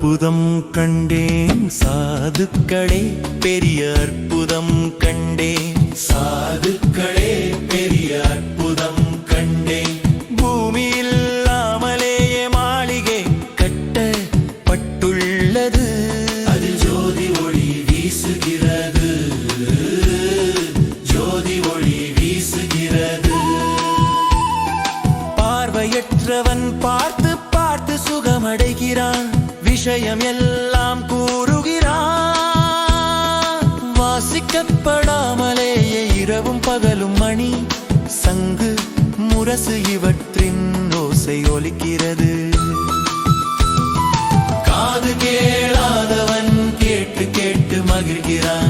அற்புதம் கண்டேன். சாதுக்களே பெரிய அற்புதம் கண்டேன். சாதுக்களே விஷயம் எல்லாம் கூறுகிறார். வாசிக்கப்படாமலேயே இரவும் பகலும் மணி. சங்கு முரசு இவற்றின் ஓசை ஒலிக்கிறது. காது கேளாதவன் கேட்டு கேட்டு மகிழ்கிறான்.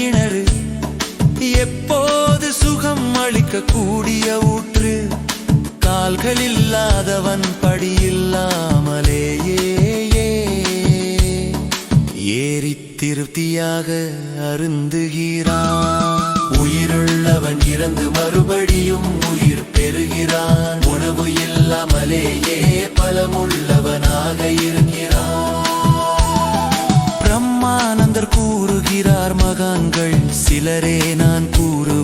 கிணறு. எப்போது சுகம் அளிக்க கூடிய ஊற்று? கால்கள் இல்லாதவன் படியில்லாமலேயே ஏறி திருப்தியாக அருந்துகிறான். உயிருள்ளவன் இறந்து மறுபடியும் உயிர் பெறுகிறான். உணவு இல்லாமலேயே பலமுள்ளவனாக சிலரே நான் கூறு